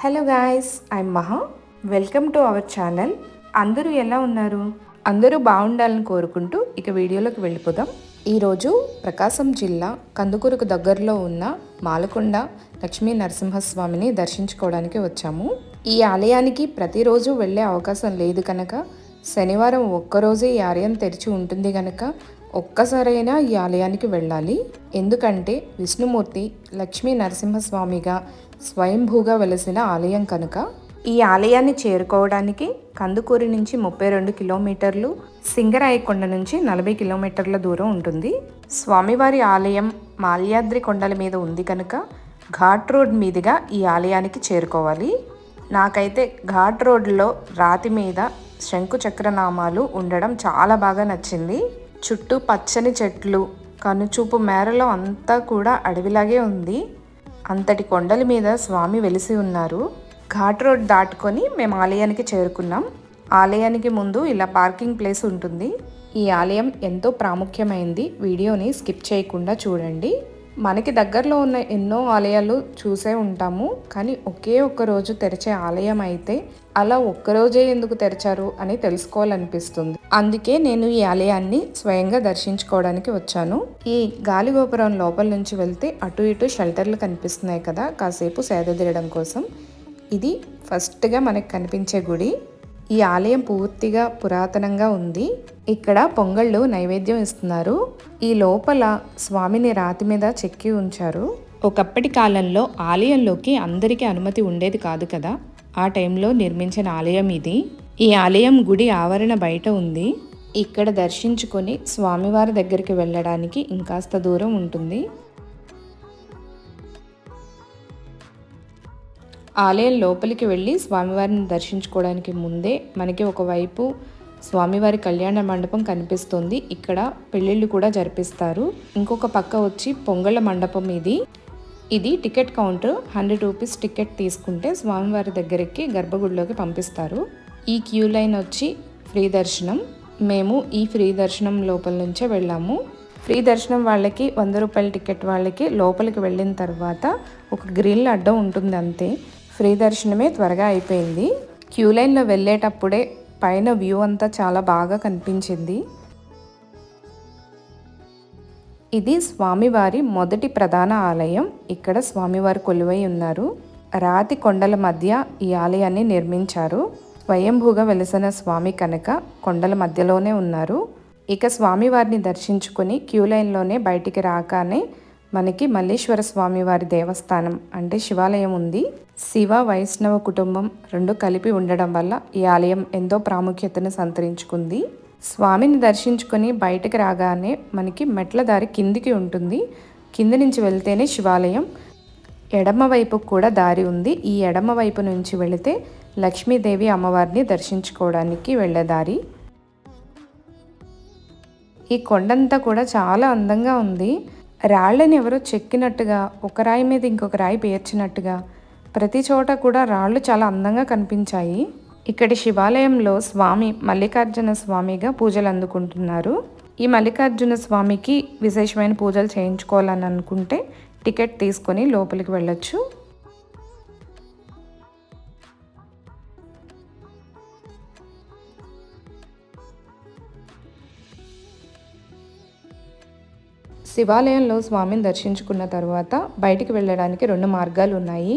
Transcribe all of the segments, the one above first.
Hello guys I'm Maha welcome to our channel అందరూ ఎలా ఉన్నారు? అందరూ బాగుండాలని కోరుకుంటూ ఇక వీడియోలోకి వెళ్ళిపోదాం. ఈరోజు ప్రకాశం జిల్లా కందుకూరుకు దగ్గరలో ఉన్న మాలకొండ లక్ష్మీ నరసింహస్వామిని దర్శించుకోవడానికి వచ్చాము. ఈ ఆలయానికి ప్రతిరోజు వెళ్ళే అవకాశం లేదు కనుక శనివారం ఒక్కరోజే ఈ ఆలయం తెరిచి ఉంటుంది కనుక ఒక్కసారైనా ఈ ఆలయానికి వెళ్ళాలి. ఎందుకంటే విష్ణుమూర్తి లక్ష్మీ నరసింహస్వామిగా స్వయంభూగా వెలసిన ఆలయం కనుక? ఈ ఆలయాన్ని చేరుకోవడానికి కందుకూరి నుంచి ముప్పై రెండు కిలోమీటర్లు సింగరాయకొండ నుంచి నలభై కిలోమీటర్ల దూరం ఉంటుంది. స్వామివారి ఆలయం మాల్యాద్రి కొండల మీద ఉంది కనుక ఘాట్ రోడ్ మీదుగా ఈ ఆలయానికి చేరుకోవాలి. నాకైతే ఘాట్ రోడ్లో రాతి మీద శంకు చక్రనామాలు ఉండడం చాలా బాగా నచ్చింది. చుట్టూ పచ్చని చెట్లు కనుచూపు మేరలో అంతా కూడా అడవిలాగే ఉంది. అంతటి కొండల మీద స్వామి వెలిసి ఉన్నారు. ఘాట్ రోడ్ దాటుకొని మేము ఆలయానికి చేరుకున్నాం. ఆలయానికి ముందు ఇలా పార్కింగ్ ప్లేస్ ఉంటుంది. ఈ ఆలయం ఎంతో ప్రాముఖ్యమైంది. వీడియోని స్కిప్ చేయకుండా చూడండి. మనకి దగ్గరలో ఉన్న ఎన్నో ఆలయాలు చూసే ఉంటాము కానీ ఒకే ఒక్క రోజు తెరిచే ఆలయం అయితే అలా ఒక్కరోజే ఎందుకు తెరిచారు అని తెలుసుకోవాలనిపిస్తుంది. అందుకే నేను ఈ ఆలయాన్ని స్వయంగా దర్శించుకోవడానికి వచ్చాను. ఈ గాలి గోపురం లోపల నుంచి వెళ్తే అటు ఇటు షెల్టర్లు కనిపిస్తున్నాయి కదా కాసేపు సేద తీరడం కోసం. ఇది ఫస్ట్గా మనకు కనిపించే గుడి. ఈ ఆలయం పూర్తిగా పురాతనంగా ఉంది. ఇక్కడ పొంగళ్ళు నైవేద్యం ఇస్తున్నారు. ఈ లోపల స్వామిని రాతి మీద చెక్కి ఉంచారు. ఒకప్పటి కాలంలో ఆలయంలోకి అందరికీ అనుమతి ఉండేది కాదు కదా. ఆ టైంలో నిర్మించిన ఆలయం ఇది. ఈ ఆలయం గుడి ఆవరణ బయట ఉంది. ఇక్కడ దర్శించుకొని స్వామివారి దగ్గరికి వెళ్ళడానికి ఇంకాస్త దూరం ఉంటుంది. ఆలయం లోపలికి వెళ్ళి స్వామివారిని దర్శించుకోవడానికి ముందే మనకి ఒకవైపు స్వామివారి కళ్యాణ మండపం కనిపిస్తుంది. ఇక్కడ పెళ్ళిళ్ళు కూడా జరిపిస్తారు. ఇంకొక పక్క వచ్చి పొంగళ్ళ మండపం ఇది. ఇది ticket counter. Hundred rupees ticket తీసుకుంటే స్వామివారి దగ్గరికి గర్భగుడిలోకి పంపిస్తారు. ఈ క్యూ లైన్ వచ్చి ఫ్రీ దర్శనం. మేము ఈ ఫ్రీ దర్శనం లోపల నుంచే వెళ్ళాము. ఫ్రీ దర్శనం వాళ్ళకి వంద రూపాయల టికెట్ వాళ్ళకి లోపలికి వెళ్ళిన తర్వాత ఒక గ్రిల్ అడ్డం ఉంటుంది అంతే. ఫ్రీ దర్శనమే త్వరగా అయిపోయింది. క్యూ లైన్లో వెళ్ళేటప్పుడే పైన వ్యూ అంతా చాలా బాగా కనిపించింది. ఇది స్వామివారి మొదటి ప్రధాన ఆలయం. ఇక్కడ స్వామివారు కొలువై ఉన్నారు. రాతి కొండల మధ్య ఈ ఆలయాన్ని నిర్మించారు. స్వయంభూగా వెలిసిన స్వామి కనుక కొండల మధ్యలోనే ఉన్నారు. ఇక స్వామివారిని దర్శించుకుని క్యూ లైన్లోనే బయటికి రాగానే మనకి మల్లేశ్వర స్వామివారి దేవస్థానం అంటే శివాలయం ఉంది. శివ వైష్ణవ కుటుంబం రెండు కలిపి ఉండడం వల్ల ఈ ఆలయం ఎంతో ప్రాముఖ్యతను సంతరించుకుంది. స్వామిని దర్శించుకొని బయటకు రాగానే మనకి మెట్ల దారి కిందికి ఉంటుంది. కింది నుంచి వెళ్తేనే శివాలయం. ఎడమ వైపు కూడా దారి ఉంది. ఈ ఎడమ వైపు నుంచి వెళితే లక్ష్మీదేవి అమ్మవారిని దర్శించుకోవడానికి వెళ్ళే దారి. ఈ కొండంతా కూడా చాలా అందంగా ఉంది. రాళ్ళని ఎవరో చెక్కినట్టుగా ఒక రాయి మీద ఇంకొక రాయి పేర్చినట్టుగా ప్రతి చోట కూడా రాళ్ళు చాలా అందంగా కనిపించాయి. ఇక్కడి శివాలయంలో స్వామి మల్లికార్జున స్వామిగా పూజలు అందుకుంటున్నారు. ఈ మల్లికార్జున స్వామికి విశేషమైన పూజలు చేయించుకోవాలని అనుకుంటే టికెట్ తీసుకొని లోపలికి వెళ్ళొచ్చు. శివాలయంలో స్వామిని దర్శించుకున్న తర్వాత బయటికి వెళ్ళడానికి రెండు మార్గాలు ఉన్నాయి.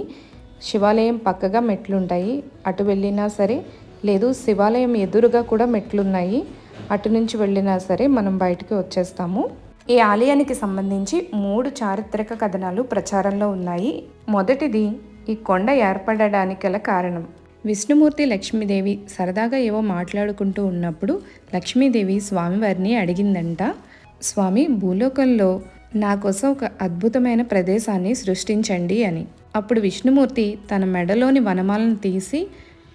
శివాలయం పక్కగా మెట్లుంటాయి. అటు వెళ్ళినా సరే లేదు శివాలయం ఎదురుగా కూడా మెట్లున్నాయి. అటు నుంచి వెళ్ళినా సరే మనం బయటికి వచ్చేస్తాము. ఈ ఆలయానికి సంబంధించి మూడు చారిత్రక కథనాలు ప్రచారంలో ఉన్నాయి. మొదటిది ఈ కొండ ఏర్పడడానికి గల కారణం. విష్ణుమూర్తి లక్ష్మీదేవి సరదాగా ఏవో మాట్లాడుకుంటూ ఉన్నప్పుడు లక్ష్మీదేవి స్వామివారిని అడిగిందంట స్వామి భూలోకంలో నా కోసం ఒక అద్భుతమైన ప్రదేశాన్ని సృష్టించండి అని. అప్పుడు విష్ణుమూర్తి తన మెడలోని వనమాలను తీసి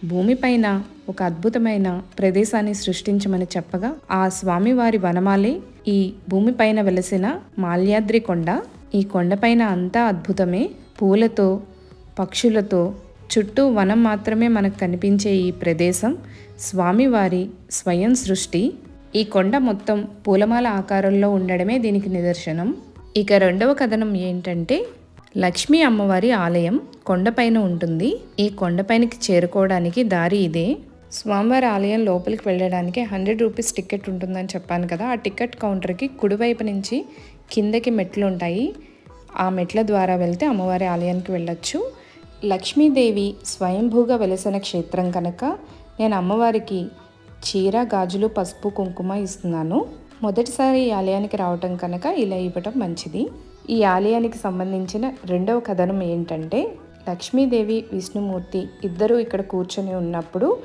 భూమిపైన ఒక అద్భుతమైన ప్రదేశాన్ని సృష్టించమని చెప్పగా ఆ స్వామివారి వనమాలే ఈ భూమిపైన వెలసిన మాల్యాద్రి కొండ. ఈ కొండపైన అంతా అద్భుతమే. పూలతో పక్షులతో చుట్టూ వనం మాత్రమే మనకు కనిపించే ఈ ప్రదేశం స్వామివారి స్వయం సృష్టి. ఈ కొండ మొత్తం పూలమాల ఆకారంలో ఉండడమే దీనికి నిదర్శనం. ఇక రెండవ కథనం ఏంటంటే లక్ష్మీ అమ్మవారి ఆలయం కొండపైన ఉంటుంది. ఈ కొండపైనకి చేరుకోవడానికి దారి ఇదే. స్వామివారి ఆలయం లోపలికి వెళ్ళడానికి హండ్రెడ్ రూపీస్ టికెట్ ఉంటుందని చెప్పాను కదా. ఆ టికెట్ కౌంటర్కి కుడివైపు నుంచి కిందకి మెట్లు ఉంటాయి. ఆ మెట్ల ద్వారా వెళ్తే అమ్మవారి ఆలయానికి వెళ్ళొచ్చు. లక్ష్మీదేవి స్వయంభూగా వెలసిన క్షేత్రం కనుక నేను అమ్మవారికి చీర గాజులు పసుపు కుంకుమ ఇస్తున్నాను. మొదటిసారి ఈ ఆలయానికి రావటం కనుక ఇలా ఇవ్వటం మంచిది. ఈ ఆలయానికి సంబంధించిన రెండవ కథనం ఏంటంటే లక్ష్మీదేవి విష్ణుమూర్తి ఇద్దరూ ఇక్కడ కూర్చొని ఉన్నప్పుడు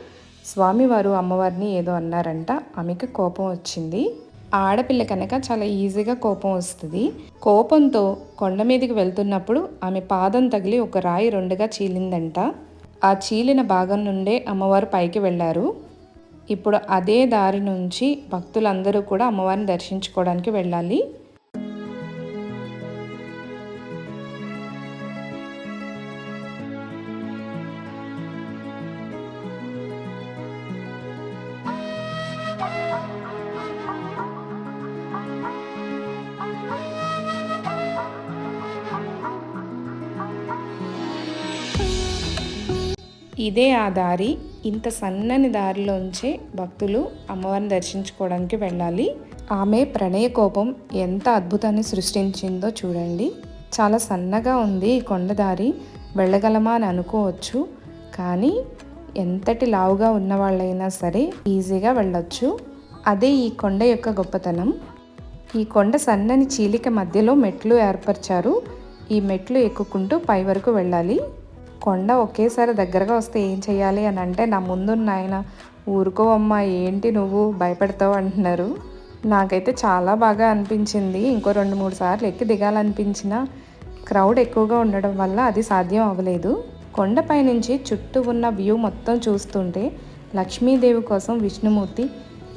స్వామివారు అమ్మవారిని ఏదో అన్నారంట. ఆమెకి కోపం వచ్చింది. ఆ ఆడపిల్ల కనుక చాలా ఈజీగా కోపం వస్తుంది. కోపంతో కొండ మీదకి వెళ్తున్నప్పుడు ఆమె పాదం తగిలి ఒక రాయి రెండుగా చీలిందంట. ఆ చీలిన భాగం నుండే అమ్మవారు పైకి వెళ్ళారు. ఇప్పుడు అదే దారి నుంచి భక్తులందరూ కూడా అమ్మవారిని దర్శించుకోవడానికి వెళ్ళాలి. ఇదే ఆ దారి. ఇంత సన్నని దారిలోంచే భక్తులు అమ్మవారిని దర్శించుకోవడానికి వెళ్ళాలి. ఆమె ప్రణయ కోపం ఎంత అద్భుతాన్ని సృష్టించిందో చూడండి. చాలా సన్నగా ఉంది ఈ కొండదారి వెళ్ళగలమా అని అనుకోవచ్చు. కానీ ఎంతటి లావుగా ఉన్న వాళ్ళైనా సరే ఈజీగా వెళ్ళొచ్చు. అదే ఈ కొండ యొక్క గొప్పతనం. ఈ కొండ సన్నని చీలిక మధ్యలో మెట్లు ఏర్పరిచారు. ఈ మెట్లు ఎక్కుకుంటూ పై వరకు వెళ్ళాలి. కొండ ఒకేసారి దగ్గరగా వస్తే ఏం చేయాలి అని అంటే నా ముందున్న ఆయన ఊరుకో అమ్మ ఏంటి నువ్వు? భయపెడతావు అంటున్నారు. నాకైతే చాలా బాగా అనిపించింది. ఇంకో రెండు మూడు సార్లు ఎక్కి దిగాలనిపించిన క్రౌడ్ ఎక్కువగా ఉండడం వల్ల అది సాధ్యం అవ్వలేదు. కొండపై నుంచి చుట్టూ ఉన్న వ్యూ మొత్తం చూస్తుంటే లక్ష్మీదేవి కోసం విష్ణుమూర్తి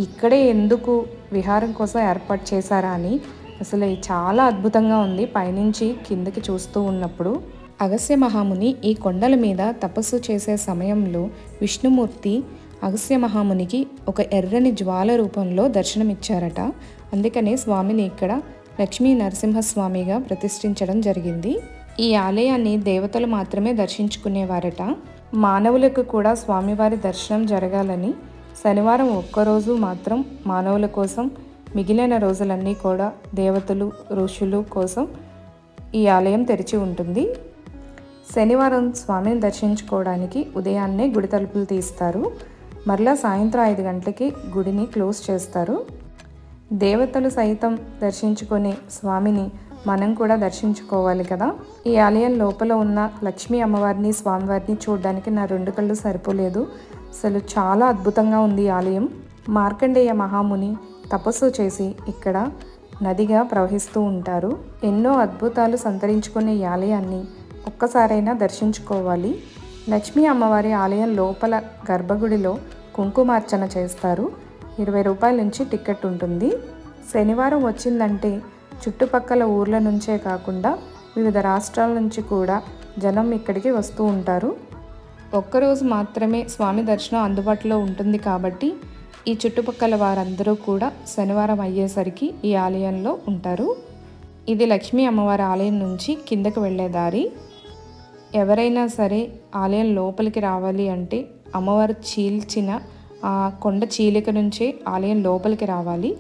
ఇక్కడే ఎందుకు విహారం కోసం ఏర్పాటు చేశారా అని అసలు చాలా అద్భుతంగా ఉంది. పైనుంచి కిందకి చూస్తూ ఉన్నప్పుడు అగస్య మహాముని ఈ కొండల మీద తపస్సు చేసే సమయంలో విష్ణుమూర్తి అగస్య మహామునికి ఒక ఎర్రని జ్వాల రూపంలో దర్శనమిచ్చారట. అందుకనే స్వామిని ఇక్కడ లక్ష్మీ నరసింహస్వామిగా ప్రతిష్ఠించడం జరిగింది. ఈ ఆలయాన్ని దేవతలు మాత్రమే దర్శించుకునేవారట. మానవులకు కూడా స్వామివారి దర్శనం జరగాలని శనివారం ఒక్కరోజు మాత్రం మానవుల కోసం మిగిలిన రోజులన్నీ కూడా దేవతలు ఋషులు కోసం ఈ ఆలయం తెరిచి ఉంటుంది. శనివారం స్వామిని దర్శించుకోవడానికి ఉదయాన్నే గుడి తలుపులు తీస్తారు. మరలా సాయంత్రం ఐదు గంటలకి గుడిని క్లోజ్ చేస్తారు. దేవతలు సైతం దర్శించుకునే స్వామిని మనం కూడా దర్శించుకోవాలి కదా. ఈ ఆలయం లోపల ఉన్న లక్ష్మీ అమ్మవారిని స్వామివారిని చూడడానికి నా రెండు కళ్ళు సరిపోలేదు. అసలు చాలా అద్భుతంగా ఉంది ఈ ఆలయం. మార్కండేయ మహాముని తపస్సు చేసి ఇక్కడ నదిగా ప్రవహిస్తూ ఉంటారు. ఎన్నో అద్భుతాలు సంతరించుకునే ఈ ఆలయాన్ని ఒక్కసారైనా దర్శించుకోవాలి. లక్ష్మీ అమ్మవారి ఆలయం లోపల గర్భగుడిలో కుంకుమార్చన చేస్తారు. ఇరవై రూపాయల నుంచి టికెట్ ఉంటుంది. శనివారం వచ్చిందంటే చుట్టుపక్కల ఊర్ల నుంచే కాకుండా వివిధ రాష్ట్రాల నుంచి కూడా జనం ఇక్కడికి వస్తూ ఉంటారు. ఒక్కరోజు మాత్రమే స్వామి దర్శనం అందుబాటులో ఉంటుంది కాబట్టి ఈ చుట్టుపక్కల వారందరూ కూడా శనివారం అయ్యేసరికి ఈ ఆలయంలో ఉంటారు. ఇది లక్ష్మీ అమ్మవారి ఆలయం నుంచి కిందకు వెళ్ళే దారి. ఎవరైనా సరే ఆలయం లోపలికి రావాలి అంటే అమ్మవారు చీల్చిన ఆ కొండ చీలిక నుంచే ఆలయం లోపలికి రావాలి.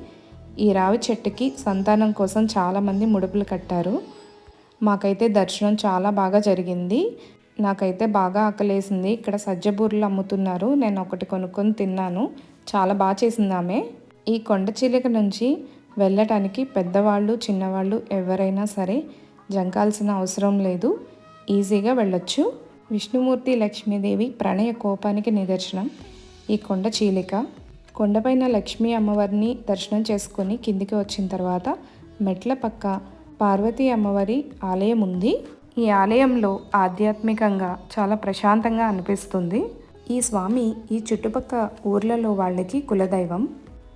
ఈ రావి చెట్టుకి సంతానం కోసం చాలామంది ముడుపులు కట్టారు. మాకైతే దర్శనం చాలా బాగా జరిగింది. నాకైతే బాగా ఆకలేసింది. ఇక్కడ సజ్జబూర్లు అమ్ముతున్నారు. నేను ఒకటి కొనుక్కొని తిన్నాను. చాలా బాగా చేసింది ఆమె. ఈ కొండ చీలిక నుంచి వెళ్ళటానికి పెద్దవాళ్ళు చిన్నవాళ్ళు ఎవరైనా సరే జంకాల్సిన అవసరం లేదు. ఈజీగా వెళ్ళొచ్చు. విష్ణుమూర్తి లక్ష్మీదేవి ప్రణయ కోపానికి నిదర్శనం. ఈ కొండ చీలిక. కొండపైన లక్ష్మీ అమ్మవారిని దర్శనం చేసుకుని కిందికి వచ్చిన తర్వాత మెట్ల పక్క పార్వతీ అమ్మవారి ఆలయం ఉంది. ఈ ఆలయంలో ఆధ్యాత్మికంగా చాలా ప్రశాంతంగా అనిపిస్తుంది. ఈ స్వామి ఈ చుట్టుపక్క ఊర్లలో వాళ్ళకి కులదైవం.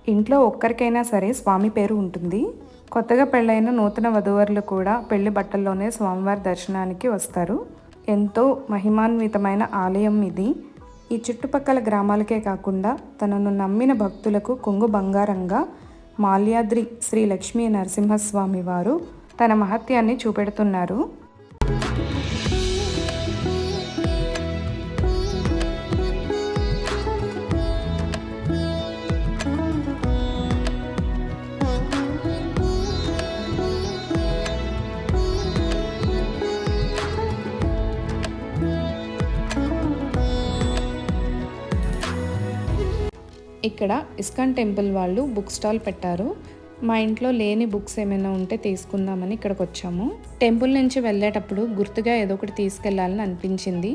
ఇంట్లో ఒక్కరికైనా సరే స్వామి పేరు ఉంటుంది. కొత్తగా పెళ్ళైన నూతన వధువరులు కూడా పెళ్ళి బట్టల్లోనే స్వామివారి దర్శనానికి వస్తారు. ఎంతో మహిమాన్వితమైన ఆలయం ఇది. ఈ చుట్టుపక్కల గ్రామాలకే కాకుండా తనను నమ్మిన భక్తులకు కొంగు బంగారంగా మాల్యాద్రి శ్రీ లక్ష్మీ నరసింహస్వామి వారు తన మహత్యాన్ని చూపెడుతున్నారు. ఇక్కడ ఇస్కాన్ టెంపుల్ వాళ్ళు బుక్ స్టాల్ పెట్టారు. మా ఇంట్లో లేని బుక్స్ ఏమైనా ఉంటే తీసుకుందామని ఇక్కడికి వచ్చాము టెంపుల్ నుంచి వెళ్ళేటప్పుడు గుర్తుగా ఏదో ఒకటి తీసుకెళ్ళాలని అనిపించింది.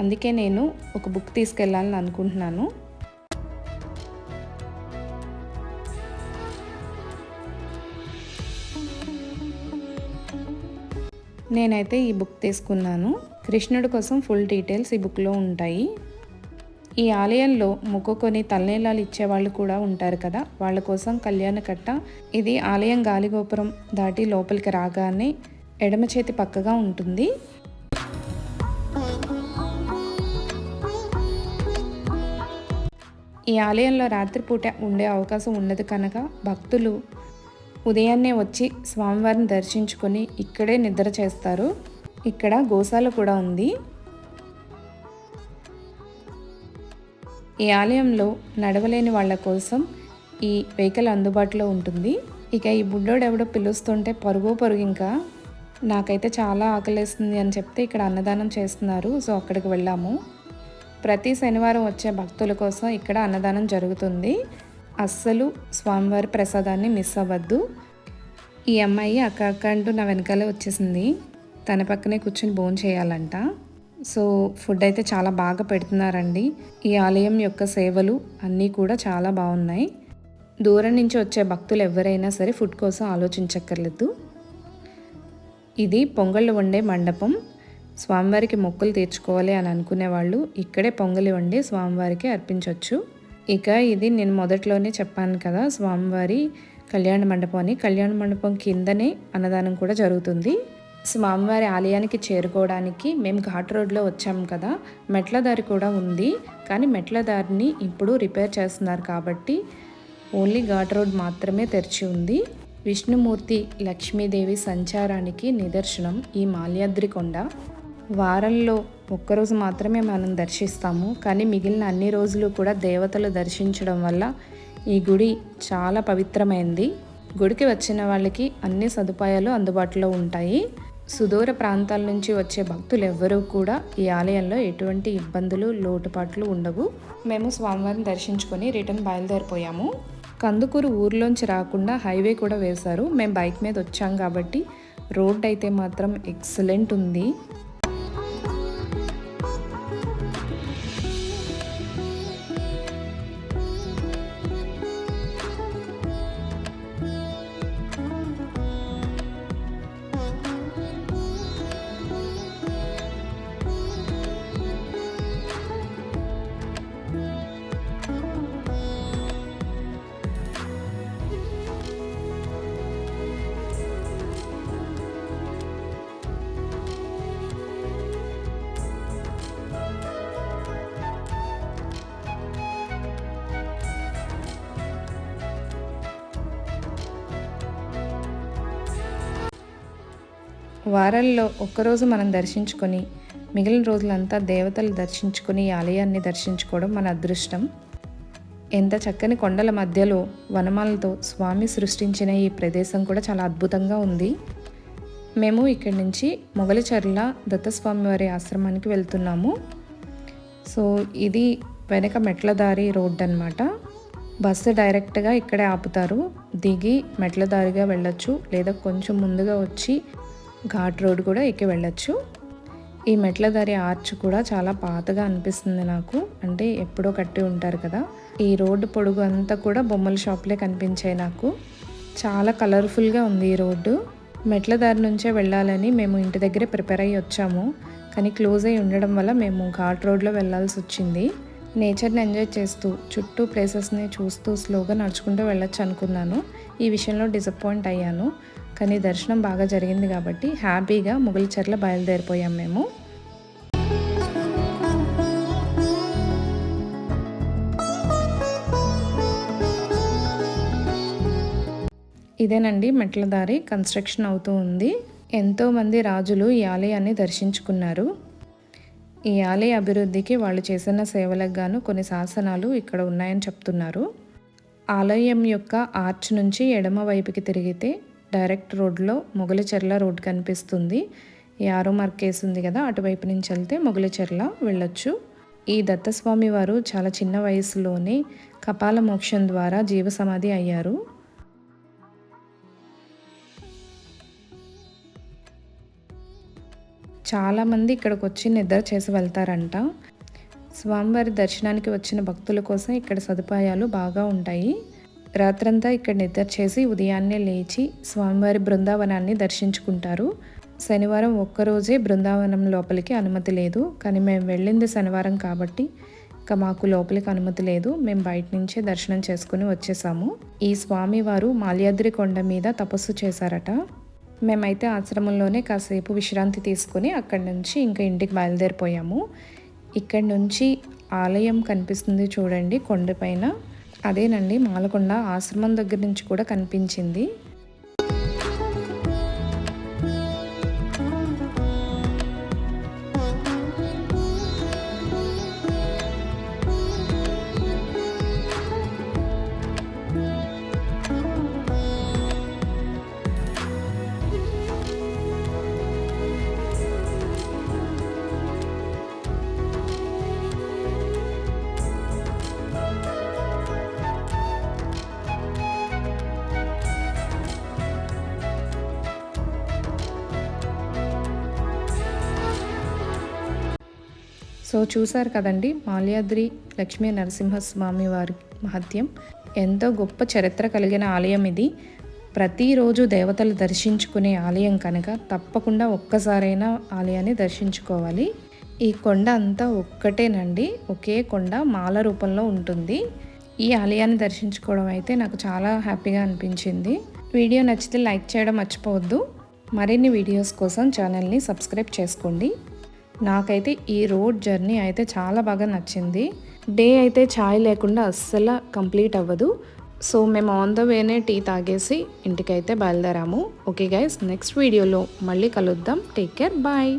అందుకే నేను ఒక బుక్ తీసుకెళ్ళాలని అనుకుంటున్నాను. నేనైతే ఈ బుక్ తీసుకున్నాను. కృష్ణుడి కోసం ఫుల్ డీటెయిల్స్ ఈ బుక్లో ఉంటాయి. ఈ ఆలయంలో మొక్కుకొని తలనీలాలు ఇచ్చేవాళ్ళు కూడా ఉంటారు కదా. వాళ్ళ కోసం కళ్యాణ కట్ట ఇది ఆలయం గాలిగోపురం దాటి లోపలికి రాగానే ఎడమ చేతి పక్కగా ఉంటుంది. ఈ ఆలయంలో రాత్రిపూట ఉండే అవకాశం ఉండదు కనుక భక్తులు ఉదయాన్నే వచ్చి స్వామివారిని దర్శించుకొని ఇక్కడే నిద్ర చేస్తారు. ఇక్కడ గోశాల కూడా ఉంది. ఈ ఆలయంలో నడవలేని వాళ్ళ కోసం ఈ వెహికల్ అందుబాటులో ఉంటుంది. ఇక ఈ బుడ్డోడు ఎవడో పిలుస్తుంటే పరుగు పరుగు ఇంకా. నాకైతే చాలా ఆకలేస్తుంది అని చెప్తే ఇక్కడ అన్నదానం చేస్తున్నారు. సో అక్కడికి వెళ్ళాము. ప్రతి శనివారం వచ్చే భక్తుల కోసం ఇక్కడ అన్నదానం జరుగుతుంది. అస్సలు స్వామివారి ప్రసాదాన్ని మిస్ అవ్వద్దు. ఈ అమ్మాయి అక్క అక్క అంటూ నా వెనకాలే వచ్చేసింది. తన పక్కనే కూర్చొని భోజనం చేయాలంట సో ఫుడ్ అయితే చాలా బాగా పెడుతున్నారండి. ఈ ఆలయం యొక్క సేవలు అన్నీ కూడా చాలా బాగున్నాయి. దూరం నుంచి వచ్చే భక్తులు ఎవరైనా సరే ఫుడ్ కోసం ఆలోచించక్కర్లేదు. ఇది పొంగళ్ళు వండే మండపం. స్వామివారికి మొక్కులు తీర్చుకోవాలి అని అనుకునే వాళ్ళు ఇక్కడే పొంగలి వండి స్వామివారికి అర్పించవచ్చు ఇక ఇది నేను మొదట్లోనే చెప్పాను కదా స్వామివారి కళ్యాణ మండపం అని కళ్యాణ మండపం కిందనే అన్నదానం కూడా జరుగుతుంది. స్వామివారి ఆలయానికి చేరుకోవడానికి మేము ఘాట్ రోడ్లో వచ్చాము కదా. మెట్ల దారి కూడా ఉంది. కానీ మెట్ల దారిని ఇప్పుడు రిపేర్ చేస్తున్నారు కాబట్టి ఓన్లీ ఘాట్ రోడ్ మాత్రమే తెరిచి ఉంది. విష్ణుమూర్తి లక్ష్మీదేవి సంచారానికి నిదర్శనం ఈ మాల్యాద్రి కొండ. వారంలో ఒక్కరోజు మాత్రమే మనం దర్శిస్తాము. కానీ మిగిలిన అన్ని రోజులు కూడా దేవతలు దర్శించడం వల్ల ఈ గుడి చాలా పవిత్రమైంది. గుడికి వచ్చిన వాళ్ళకి అన్ని సదుపాయాలు అందుబాటులో ఉంటాయి. సుదూర ప్రాంతాల నుంచి వచ్చే భక్తులు ఎవ్వరూ కూడా ఈ ఆలయంలో ఎటువంటి ఇబ్బందులు లోటుపాట్లు ఉండవు. మేము స్వామివారిని దర్శించుకొని రిటర్న్ బయలుదేరిపోయాము. కందుకూరు ఊర్లోంచి రాకుండా హైవే కూడా వేశారు. మేము బైక్ మీద వచ్చాం కాబట్టి రోడ్ అయితే మాత్రం ఎక్సలెంట్ ఉంది. వారాల్లో ఒక్కరోజు మనం దర్శించుకొని మిగిలిన రోజులంతా దేవతలు దర్శించుకొని ఈ ఆలయాన్ని దర్శించుకోవడం మన అదృష్టం. ఎంత చక్కని కొండల మధ్యలో వనమాలతో స్వామి సృష్టించిన ఈ ప్రదేశం కూడా చాలా అద్భుతంగా ఉంది. మేము ఇక్కడి నుంచి మొగలిచర్ల దత్తస్వామి వారి ఆశ్రమానికి వెళ్తున్నాము. సో ఇది వెనక మెట్లదారి రోడ్ అనమాట బస్సు డైరెక్ట్గా ఇక్కడే ఆపుతారు. దిగి మెట్లదారిగా వెళ్ళొచ్చు లేదా కొంచెం ముందుగా వచ్చి ఘాట్ రోడ్ కూడా ఎక్కి వెళ్ళొచ్చు. ఈ మెట్ల దారి ఆర్చ్ కూడా చాలా పాతగా అనిపిస్తుంది నాకు. అంటే ఎప్పుడో కట్టి ఉంటారు కదా. ఈ రోడ్డు పొడుగు అంతా కూడా బొమ్మల షాప్లే కనిపించాయి నాకు. చాలా కలర్ఫుల్గా ఉంది ఈ రోడ్డు. మెట్ల దారి నుంచే వెళ్ళాలని మేము ఇంటి దగ్గరే ప్రిపేర్ అయ్యి వచ్చాము. కానీ క్లోజ్ అయి ఉండడం వల్ల మేము ఘాట్ రోడ్లో వెళ్ళాల్సి వచ్చింది. నేచర్ని ఎంజాయ్ చేస్తూ చుట్టూ ప్లేసెస్ని చూస్తూ స్లోగా నడుచుకుంటూ వెళ్ళొచ్చు అనుకున్నాను. ఈ విషయంలో డిసప్పాయింట్ అయ్యాను. కానీ దర్శనం బాగా జరిగింది కాబట్టి హ్యాపీగా ముగలిచర్ల బయలుదేరిపోయాం మేము. ఇదేనండి మెట్ల దారి కన్స్ట్రక్షన్ అవుతూ ఉంది. ఎంతోమంది రాజులు ఈ ఆలయాన్ని దర్శించుకున్నారు. ఈ ఆలయ అభివృద్ధికి వాళ్ళు చేసిన సేవలకు గాను కొన్ని శాసనాలు ఇక్కడ ఉన్నాయని చెప్తున్నారు. ఆలయం యొక్క ఆర్చ్ నుంచి ఎడమ వైపుకి తిరిగితే డైరెక్ట్ రోడ్లో మొగలిచెర్ల రోడ్ కనిపిస్తుంది. ఈ ఆరో మార్క్ ఉంది కదా అటువైపు నుంచి వెళ్తే మొగలిచెర్ల వెళ్ళొచ్చు. ఈ దత్తస్వామి వారు చాలా చిన్న వయసులోనే కపాల మోక్షం ద్వారా జీవ సమాధి అయ్యారు. చాలామంది ఇక్కడికి వచ్చి నిద్ర చేసి వెళ్తారంట. స్వామివారి దర్శనానికి వచ్చిన భక్తుల కోసం ఇక్కడ సదుపాయాలు బాగా ఉంటాయి. రాత్రంతా ఇక్కడ నిద్ర చేసి ఉదయాన్నే లేచి స్వామివారి బృందావనాన్ని దర్శించుకుంటారు. శనివారం ఒక్కరోజే బృందావనం లోపలికి అనుమతి లేదు. కానీ మేము వెళ్ళింది శనివారం కాబట్టి ఇంకా మాకు లోపలికి అనుమతి లేదు. మేము బయట నుంచే దర్శనం చేసుకుని వచ్చేసాము. ఈ స్వామివారు మాల్యాద్రి కొండ మీద తపస్సు చేశారట. మేమైతే ఆశ్రమంలోనే కాసేపు విశ్రాంతి తీసుకుని అక్కడి నుంచి ఇంకా ఇంటికి బయలుదేరిపోయాము. ఇక్కడి నుంచి ఆలయం కనిపిస్తుంది చూడండి కొండపైన. అదేనండి మాలకొండ ఆశ్రమం దగ్గర నుంచి కూడా కనిపించింది. సో చూసారు కదండి మాల్యాద్రి లక్ష్మీ నరసింహస్వామి వారి మహత్యం. ఎంతో గొప్ప చరిత్ర కలిగిన ఆలయం ఇది. ప్రతిరోజు దేవతలు దర్శించుకునే ఆలయం కనుక తప్పకుండా ఒక్కసారైనా ఆలయాన్ని దర్శించుకోవాలి. ఈ కొండ అంతా ఒక్కటేనండి. ఒకే కొండ మాల రూపంలో ఉంటుంది. ఈ ఆలయాన్ని దర్శించుకోవడం అయితే నాకు చాలా హ్యాపీగా అనిపించింది. వీడియో నచ్చితే లైక్ చేయడం మర్చిపోవద్దు. మరిన్ని వీడియోస్ కోసం ఛానల్ని సబ్స్క్రైబ్ చేసుకోండి. నాకైతే ఈ రోడ్ జర్నీ అయితే చాలా బాగా నచ్చింది. డే అయితే ఛాయ్ లేకుండా అస్సలు కంప్లీట్ అవ్వదు. సో మేము ఆన్ ద వేనే టీ తాగేసి ఇంటికైతే బయలుదేరాము. ఓకే గైస్ నెక్స్ట్ వీడియోలో మళ్ళీ కలుద్దాం. Take care bye